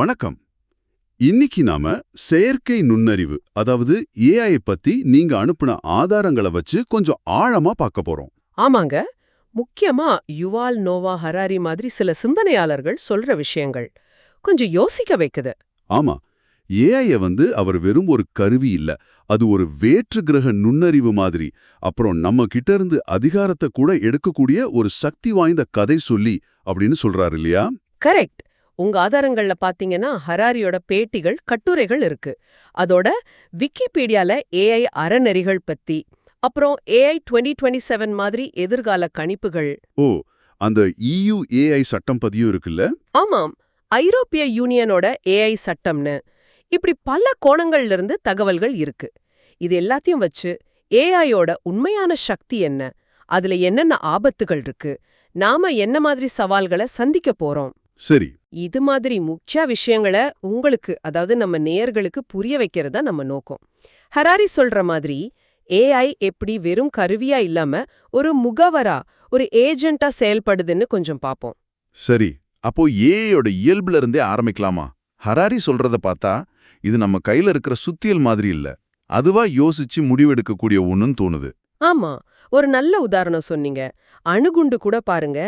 வணக்கம். இன்னைக்கு நாம செயற்கை நுண்ணறிவு அதாவது ஏஐ பத்தி நீங்க அனுப்புன ஆதாரங்களை வச்சு கொஞ்சம் ஆழமா பார்க்க போறோம். ஆமாங்க. முக்கியமா யுவால் நோவா ஹராரி மாதிரி சில சிந்தனையாளர்கள் சொல்ற விஷயங்கள் கொஞ்சம் யோசிக்க வைக்குது. ஆமா. ஏஐய வந்து அவர் வெறும் ஒரு கருவி இல்ல அது ஒரு வேற்று கிரக நுண்ணறிவு மாதிரி. அப்புறம் நம்ம கிட்ட இருந்து அதிகாரத்தை கூட எடுக்கக்கூடிய ஒரு சக்தி வாய்ந்த கதை சொல்லி அப்படின்னு சொல்றாரு இல்லையா? கரெக்ட். உங்க ஆதாரங்கள்ல பாத்தீங்கன்னா ஹராரியோட பேட்டிகள் கட்டுரைகள் இருக்கு. அதோட விக்கிபீடியால ஏஐ அறநெறிகள் பத்தி அப்புறம் ஏஐ 2027 செவன் மாதிரி எதிர்கால கணிப்புகள். ஓ அந்த இயு ஏஐ சட்டம் பதியும் இருக்குல்ல? ஆமாம் ஐரோப்பிய யூனியனோட ஏஐ சட்டம்னு. இப்படி பல கோணங்கள்ல இருந்து தகவல்கள் இருக்கு. இது எல்லாத்தையும் வச்சு ஏஐயோட உண்மையான சக்தி என்ன? அதுல என்னென்ன ஆபத்துகள் இருக்கு? நாம என்ன மாதிரி சவால்களை சந்திக்க போறோம்? சரி இது மாதிரி முக்கிய விஷயங்களை உங்களுக்கு அதாவது நம்ம நேயர்களுக்கு புரிய வைக்கிறதா நம்ம நோக்கம். ஹராரி சொல்ற மாதிரி ஏஐ எப்படி வெறும் கருவியா இல்லாம ஒரு முகவரா ஒரு ஏஜென்ட்டா செயல்படுதுன்னு கொஞ்சம் பாப்போம். சரி அப்போ ஏயோட இயல்புல இருந்தே ஆரம்பிக்கலாமா? ஹராரி சொல்றத பார்த்தா இது நம்ம கையில இருக்கிற சுத்தியல் மாதிரி இல்ல. அதுவா யோசிச்சு முடிவெடுக்கக்கூடிய ஒண்ணுன்னு தோணுது. ஆமா ஒரு நல்ல உதாரணம் சொன்னீங்க. அணுகுண்டு கூட பாருங்க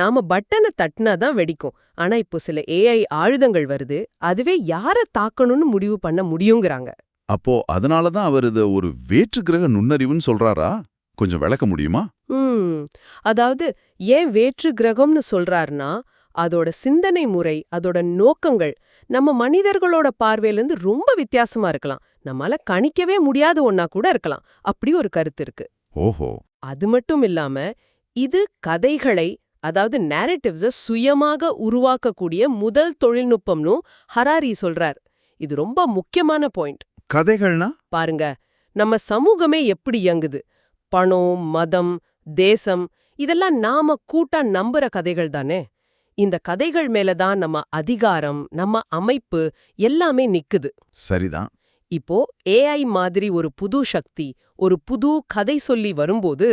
நாம பட்டனை தட்டினா தான் வெடிக்கும். ஆனா இப்போ சில ஏஐ ஆயுதங்கள் வருது அதுவே யார தாக்கணும்னு முடிவு பண்ண முடியுங்கிறாங்க. அப்போ அதனால தான் அவர் இத ஒரு வேற்று கிரக நுண்ணறிவுன்னு சொல்றாரா? கொஞ்சம் விளக்க முடியுமா? அதாவது ஏன் வேற்று கிரகம்னு சொல்றாருன்னா அதோட சிந்தனை முறை அதோட நோக்கங்கள் நம்ம மனிதர்களோட பார்வையிலிருந்து ரொம்ப வித்தியாசமா இருக்கலாம். நம்மால கணிக்கவே முடியாத ஒன்னா கூட இருக்கலாம். அப்படி ஒரு கருத்து இருக்கு. ஓஹோ. அது மட்டும் இல்லாம இது கதைகளை அதாவது நேரட்டிவ்ஸ சுயமாக உருவாக்கக்கூடிய முதல் தொழில்நுட்பம்னு ஹராரி சொல்றார். இது ரொம்ப முக்கியமான பாயிண்ட் கதைகள்னா? பாருங்க நம்ம சமூகமே எப்படி இயங்குது? பணம் மதம் தேசம் இதெல்லாம் நாம கூட்டா நம்புற கதைகள் தானே? இந்த கதைகள் மேல தான் நம்ம அதிகாரம் நம்ம அமைப்பு எல்லாமே நிக்குது. சரிதான். இப்போ ஏஐ மாதிரி ஒரு புது சக்தி ஒரு புது கதை சொல்லி வரும்போது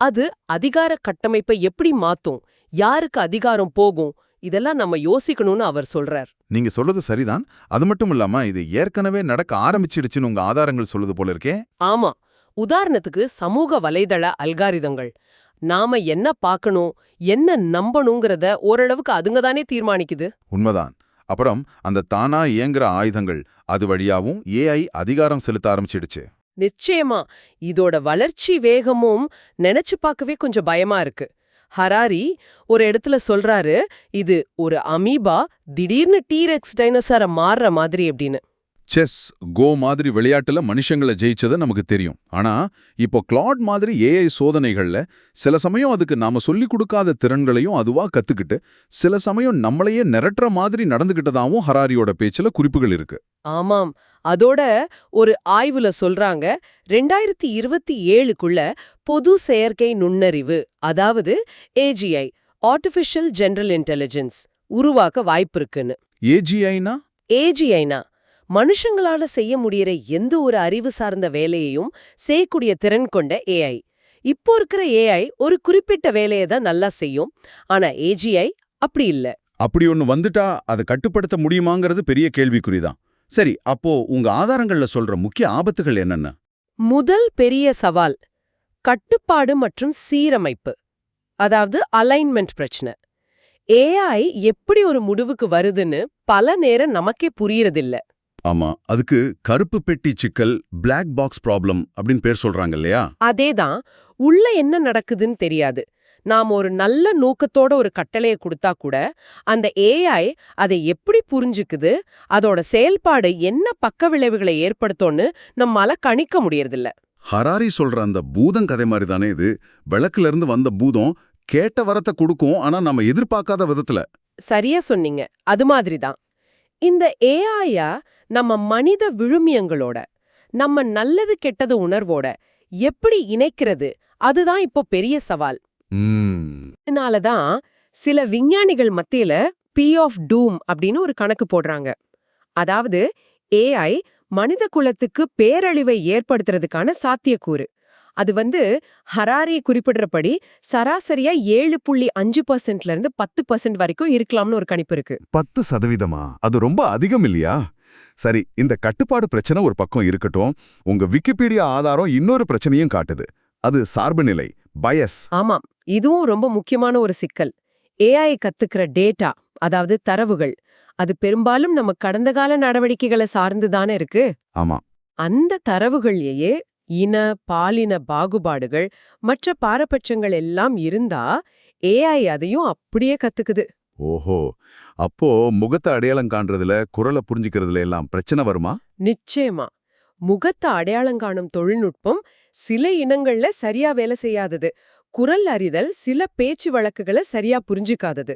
அது அதிகார கட்டமைப்பை எப்படி மாத்தும் யாருக்கு அதிகாரம் போகும் இதெல்லாம் நம்ம யோசிக்கணும்னு அவர் சொல்றார். நீங்க சொல்றது சரிதான். அது மட்டும் இல்லாம இது ஏற்கனவே நடக்க ஆரம்பிச்சிடுச்சுன்னு உங்க ஆதாரங்கள் சொல்லுது போல இருக்கே. ஆமா. உதாரணத்துக்கு சமூக வலைதள அல்காரிதங்கள். நாம என்ன பார்க்கணும் என்ன நம்பணுங்கிறத ஓரளவுக்கு அதுங்க தானே தீர்மானிக்குது. உண்மைதான். அப்புறம் அந்த தானா இயங்குற ஆயுதங்கள் அது வழியாவும் ஏஐ அதிகாரம் செலுத்த ஆரம்பிச்சிடுச்சு. நிச்சயமா. இதோட வளர்ச்சி வேகமும் நினைச்சு பார்க்கவே கொஞ்சம் பயமா இருக்கு. ஹராரி ஒரு இடத்துல சொல்றாரு இது ஒரு அமீபா திடீர்னு டீரெக்ஸ் டைனோசார மாறுற மாதிரி அப்படின்னு. செஸ் கோ மாதிரி விளையாட்டுல மனுஷங்களை ஜெயிச்சது நமக்கு தெரியும். ஆனா இப்போ கிளாட் மாதிரி ஏஐ சோதனைகள்ல சில சமயம் அதுக்கு நாம சொல்லிக் கொடுக்காத திறன்களையும் அதுவா கத்துக்கிட்டு சில சமயம் நம்மளையே நிரட்டுற மாதிரி நடந்துகிட்டதாவும் ஹராரியோட பேச்சுல குறிப்புகள் இருக்கு. ஆமாம். அதோட ஒரு ஆய்வுல சொல்றாங்க ரெண்டாயிரத்தி இருபத்தி ஏழுக்குள்ள பொது செயற்கை நுண்ணறிவு அதாவது ஏஜிஐ ஆர்டிஃபிஷியல் ஜெனரல் இன்டெலிஜென்ஸ் உருவாக்க வாய்ப்பிருக்குன்னு ஏஜிஐனா ஏஜிஐனா மனுஷங்களால செய்ய முடியற எந்த ஒரு அறிவு சார்ந்த வேலையையும் செய்யக்கூடிய திறன் கொண்ட ஏஐ இப்போ இருக்கிற ஏஐ ஒரு குறிப்பிட்ட வேலையை தான் நல்லா செய்யும். ஆனா ஏஜிஐ அப்படி இல்ல. அப்படி ஒன்னு வந்துட்டா அதை கட்டுப்படுத்த முடியுமாங்கிறது பெரிய கேள்விக்குறிதான். சரி அப்போ உங்க ஆதாரங்கள்ல சொல்ற முக்கிய ஆபத்துகள் என்னென்ன? முதல் பெரிய சவால் கட்டுப்பாடு மற்றும் சீரமைப்பு அதாவது அலைன்மெண்ட் பிரச்சனை. ஏஐ எப்படி ஒரு முடிவுக்கு வருதுன்னு பல நேரம் நமக்கே புரியறதில்ல. ஆமா அதுக்கு கருப்பு பெட்டி சிக்கல் பிளாக் பாக்ஸ் ப்ராப்ளம் அப்படின்னு பேர் சொல்றாங்க இல்லையா? அதேதான். உள்ள என்ன நடக்குதுன்னு தெரியாது. நாம் ஒரு நல்ல நோக்கத்தோட ஒரு கட்டளையை கொடுத்தா கூட அந்த ஏஐ அதை எப்படி புரிஞ்சுக்குது அதோட செயல்பாடு என்ன பக்க விளைவுகளை ஏற்படுத்தோன்னு நம்மால கணிக்க முடியறதில்ல. ஹராரி சொல்ற அந்த பூதம் கதை மாதிரி தானே இது? விளக்குல இருந்து வந்த பூதம் கேட்ட வரத்தை கொடுக்கும் ஆனா நம்ம எதிர்பார்க்காத விதத்துல. சரியா சொன்னீங்க. அது மாதிரிதான். இந்த ஏஐயா நம்ம மனித விழுமியங்களோட நம்ம நல்லது கெட்டது உணர்வோட எப்படி இணைக்கிறது? அதுதான் இப்போ பெரிய சவால். இதனாலதான் சில விஞ்ஞானிகள் மத்தியில பி ஆஃப் டூம் அப்படின்னு ஒரு கணக்கு போடுறாங்க. அதாவது ஏஐ மனித குலத்துக்கு பேரழிவை ஏற்படுத்துறதுக்கான சாத்தியக்கூறு. அது வந்து ஹராரி குறிப்பிடுறபடி சராசரியா ஏழு புள்ளி அஞ்சு பர்சன்ட்ல இருந்து பத்து பர்சன்ட் வரைக்கும் இருக்கலாம்னு ஒரு கணிப்பு இருக்கு. பத்து சதவீதமா? அது ரொம்ப அதிகம் இல்லையா? சரி இந்த கட்டுப்பாடு பிரச்சனை ஒரு பக்கம் இருக்கட்டும். உங்க விக்கிபீடியா ஆதாரம் இன்னொரு பிரச்சனையும் காட்டுது. அது சார்புநிலை பயஸ். ஆமாம் இதுவும் ரொம்ப முக்கியமான ஒரு சிக்கல். ஏஐ கத்துக்கிற டேட்டா அதாவது தரவுகள் அது பெரும்பாலும் நம்ம கடந்த கால நடவடிக்கைகளை சார்ந்து தானே இருக்கு? ஆமா. அந்த தரவுகள்லயே இன பாலின பாகுபாடுகள் மற்ற பாரபட்சங்கள் எல்லாம் இருந்தா ஏஐ அதையும் அப்படியே கத்துக்குது. ஓஹோ. அப்போ முகத்தை அடையாளம் காண்றதுல குரலை புரிஞ்சுக்கிறதுல எல்லாம் பிரச்சனை வருமா? நிச்சயமா. முகத்தை அடையாளம் காணும் தொழில்நுட்பம் சில இனங்கள்ல சரியா வேலை செய்யாதது. குரல் அறிதல் சில பேச்சு வழக்குகளை சரியா புரிஞ்சுக்காதது.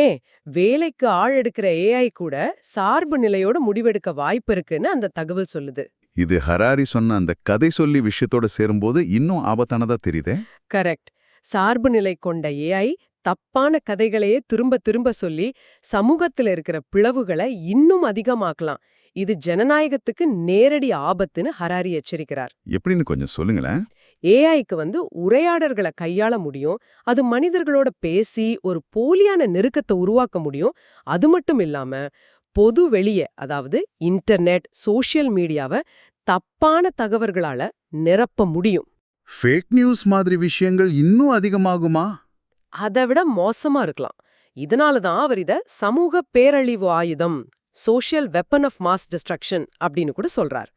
ஏன்? வேலைக்கு ஆள் எடுக்கிற ஏஐ கூட சார்பு நிலையோட முடிவெடுக்க வாய்ப்பு இருக்குன்னு அந்த தகவல் சொல்லுது. இது ஹராரி சொன்ன அந்த கதை சொல்லி விஷயத்தோட சேரும்போது இன்னும் ஆபத்தானதா தெரியுதே? கரெக்ட். சார்பு நிலை கொண்ட ஏஐ தப்பான கதைகளையே திரும்ப திரும்ப சொல்லி சமூகத்துல இருக்கிற பிளவுகளை இன்னும் அதிகமாக்கலாம். இது ஜனநாயகத்துக்கு நேரடி ஆபத்துன்னு ஹராரி எச்சரிக்கிறார். எப்படின்னு கொஞ்சம் சொல்லுங்களேன். ஏஐக்கு வந்து உரையாடல்களை கையாள முடியும். அது மனிதர்களோட பேசி ஒரு போலியான நெருக்கத்தை உருவாக்க முடியும். அது மட்டும் இல்லாம பொது வெளிய அதாவது இன்டர்நெட் சோஷியல் மீடியாவை தப்பான தகவல்களால நிரப்ப முடியும். ஃபேக் நியூஸ் மாதிரி விஷயங்கள் இன்னும் அதிகமாகுமா? அதை விட மோசமா இருக்கலாம். இதனால தான் அவர் இத சமூக பேரழிவு ஆயுதம் social weapon of mass destruction அப்படின்னு கூட சொல்றார்.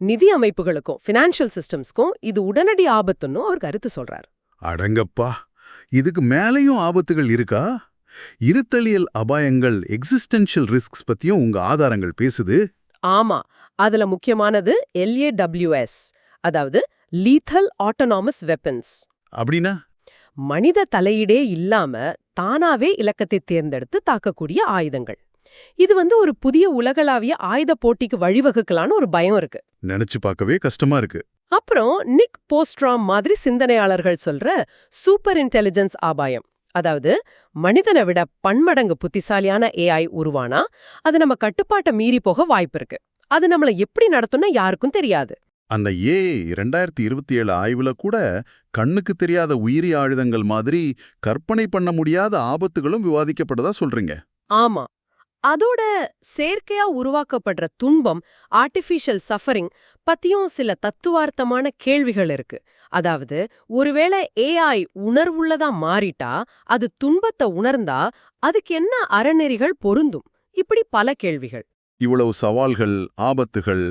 நிதி அமைப்புகளுக்கும் ஃபினான்ஷியல் சிஸ்டம்ஸ்க்கும் இது உடனடி ஆபத்துன்னு அவர் கருத்து சொல்றார். அடங்கப்பா இதுக்கு மேலேயும் ஆபத்துகள் இருக்கா? இருத்தலியல் அபாயங்கள் எக்ஸிஸ்டென்ஷியல் ரிஸ்க்ஸ் பத்தியும் உங்க ஆதாரங்கள் பேசுது. ஆமா அதுல முக்கியமானது எல்ஏடபிள்யூஎஸ் அதாவது லீத்தல் ஆட்டோனாமஸ் வெப்பன்ஸ் அப்படின்னா? மனித தலையீடே இல்லாம தானாவே இலக்கத்தை தேர்ந்தெடுத்து தாக்கக்கூடிய ஆயுதங்கள். இது வந்து ஒரு புதிய உலகளாவிய ஆயுத போட்டிக்கு வழிவகுக்கலான்னு ஒரு பயம் இருக்கு. நினைச்சு பார்க்கவே கஷ்டமா இருக்கு. அப்புறம் நிக் போஸ்ட்ராம் மாதிரி சிந்தனையாளர்கள் சொல்ற சூப்பர் இன்டெலிஜென்ஸ் ஆபாயம் அதாவது மனிதனை விட பன்மடங்கு புத்திசாலியான ஏஐ உருவானா அது நம்ம கட்டுப்பாட்டை மீறி போக வாய்ப்பு இருக்கு. அது நம்மள எப்படி நடத்தும்னா யாருக்கும் தெரியாது. அந்த ஏ ரெண்டாயிரத்தி இருபத்தி ஏழு ஆய்வுல கூட கண்ணுக்கு தெரியாத உயிரி ஆயுதங்கள் மாதிரி கற்பனை பண்ண முடியாத ஆபத்துகளும் விவாதிக்கப்பட்டதா சொல்றீங்க. ஆமா. அதோட செயற்கையா உருவாக்கப்படுற துன்பம் ஆர்டிஃபிஷியல் சஃபரிங் பத்தியும் சில தத்துவார்த்தமான கேள்விகள் இருக்கு. அதாவது ஒருவேளை ஏஐ உணர்வுள்ளதா மாறிட்டா அது துன்பத்தை உணர்ந்தா அதுக்கு என்ன அறநெறிகள் பொருந்தும்? இப்படி பல கேள்விகள். இவ்வளவு சவால்கள் ஆபத்துகள்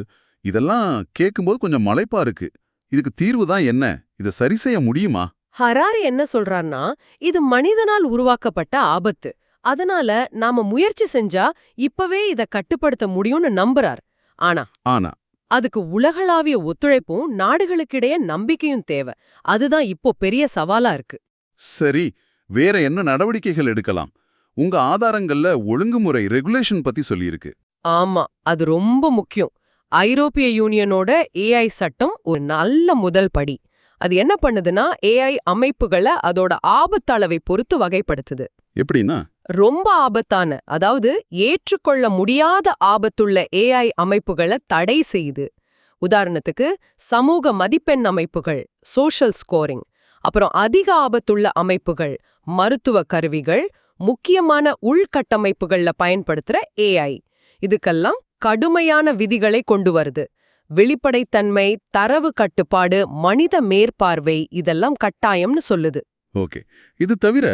இதெல்லாம் கேட்கும்போது கொஞ்சம் மலைப்பா இருக்கு. இதுக்கு தீர்வு தான் என்ன? இதை சரி செய்ய முடியுமா? ஹராரி என்ன சொல்றார்னா இது மனிதனால் உருவாக்கப்பட்ட ஆபத்து. அதனால நாம முயற்சி செஞ்சா இப்பவே இத கட்டுப்படுத்த முடியும்னு நம்புறார். ஆனா ஆனா அதுக்கு உலகளாவிய ஒத்துழைப்பும் நாடுகளுக்கிடையே நம்பிக்கையும் தேவை. அதுதான் இப்போ பெரிய சவாலா இருக்கு. சரி வேற என்ன நடவடிக்கைகள் எடுக்கலாம்? உங்க ஆதாரங்கள்ல ஒழுங்குமுறை ரெகுலேஷன் பத்தி சொல்லியிருக்கு. ஆமா அது ரொம்ப முக்கியம். ஐரோப்பிய யூனியனோட ஏஐ சட்டம் ஒரு நல்ல முதல் படி. அது என்ன பண்ணுதுன்னா ஏஐ அமைப்புகளை அதோட ஆபத்தளவை பொறுத்து வகைப்படுத்துது. எப்படின்னா? ரொம்ப ஆபத்தான அதாவது ஏற்றுக்கொள்ள முடியாத ஆபத்துள்ள ஏஐ அமைப்புகளை தடை செய்யுது உதாரணத்துக்கு சமூக மதிப்பெண் அமைப்புகள் சோஷல் ஸ்கோரிங் அப்புறம் அதிக ஆபத்துள்ள அமைப்புகள் மருத்துவ கருவிகள் முக்கியமான உள்கட்டமைப்புகள்ல பயன்படுத்துற ஏஐ இதுக்கெல்லாம் கடுமையான விதிகளை கொண்டு வருது. வெளிப்படைத்தன்மை தரவு கட்டுப்பாடு மனித மேற்பார்வை இதெல்லாம் கட்டாயம்னு சொல்லுது. ஓகே. இது தவிர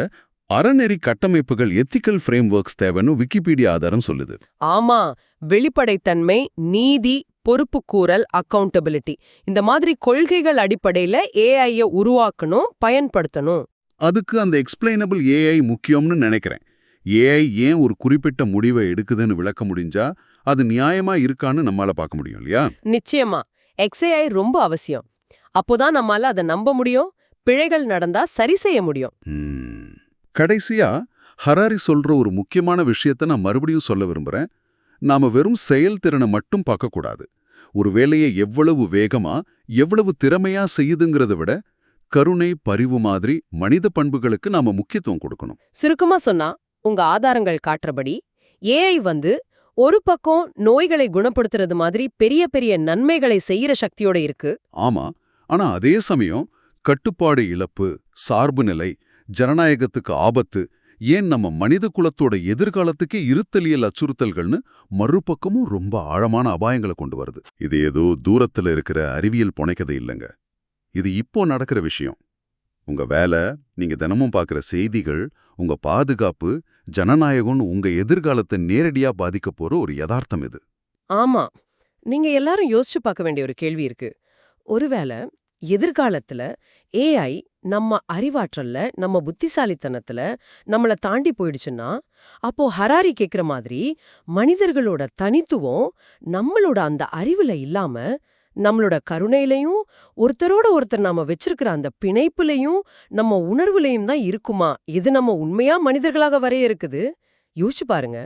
அறநெறி கட்டமைப்புகள் எத்திக்கல் ஃப்ரேம் ஒர்க்ஸ் தேவைன்னு விக்கிபீடியா ஆதாரம் சொல்லுது. ஆமா வெளிப்படைத்தன்மை நீதி பொறுப்புக்கூறல் அக்கவுண்டபிலிட்டி இந்த மாதிரி கொள்கைகள் அடிப்படையில ஏஐய உருவாக்கணும் பயன்படுத்தணும். அதுக்கு அந்த எக்ஸ்பிளைனபிள் ஏஐ முக்கியம்னு நினைக்கிறேன். ஏஐ ஏன் ஒரு குறிப்பிட்ட முடிவை எடுக்குதுன்னு விளக்க முடிஞ்சா அது நியாயமா இருக்கான்னு நம்மால பார்க்க முடியும் இல்லையா? நிச்சயமா. எக்ஸ்ஏஐ ரொம்ப அவசியம். அப்போதான் நம்மால அதை நம்ப முடியும் பிழைகள் நடந்தா சரி செய்ய முடியும். கடைசியா ஹராரி சொல்ற ஒரு முக்கியமான விஷயத்த நான் மறுபடியும் சொல்ல விரும்புறேன். நாம வெறும் செயல்திறனை மட்டும் பார்க்கக்கூடாது ஒரு வேலையை எவ்வளவு வேகமா எவ்வளவு திறமையா செய்யுதுங்கிறத விட கருணை பரிவு மாதிரி மனித பண்புகளுக்கு நாம முக்கியத்துவம் கொடுக்கணும். சுருக்கமா சொன்னா உங்க ஆதாரங்கள் காட்டுறபடி ஏஐ வந்து ஒரு பக்கம் நோய்களை குணப்படுத்துறது மாதிரி பெரிய பெரிய நன்மைகளை செய்யற சக்தியோட இருக்கு. ஆமா ஆனா அதே சமயம் கட்டுப்பாடு இழப்பு சார்பு நிலை ஜனநாயகத்துக்கு ஆபத்து. ஏன் நம்ம மனித குலத்தோட எதிர்காலத்துக்கே இருத்தலியல் அச்சுறுத்தல்கள்னு மறுபக்கமும் ரொம்ப ஆழமான அபாயங்களை கொண்டு வருது. இது ஏதோ தூரத்துல இருக்கிற அறிவியல் புனைக்கதை இல்லைங்க. இது இப்போ நடக்கிற விஷயம். உங்க வேலை நீங்க தினமும் பார்க்குற செய்திகள் உங்க பாதுகாப்பு ஜனநாயகம்னு உங்க எதிர்காலத்தை நேரடியா பாதிக்க போற ஒரு யதார்த்தம் இது. ஆமா. நீங்க எல்லாரும் யோசிச்சு பார்க்க வேண்டிய ஒரு கேள்வி இருக்கு. ஒருவேளை எதிர்காலத்துல ஏஐ நம்ம அறிவாற்றல்ல நம்ம புத்திசாலித்தனத்துல நம்மள தாண்டி போயிடுச்சுன்னா அப்போ ஹராரி கேக்குற மாதிரி மனிதர்களோட தனித்துவம் நம்மளோட அந்த அறிவுல இல்லாம நம்மளோட கருணையிலையும் ஒருத்தரோட ஒருத்தர் நாம வச்சிருக்கிற அந்த பிணைப்புலையும் நம்ம உணர்வுலையும் தான் இருக்குமா? இது நம்ம உண்மையா மனிதர்களாக வரைய இருக்குது யோசிச்சு பாருங்க.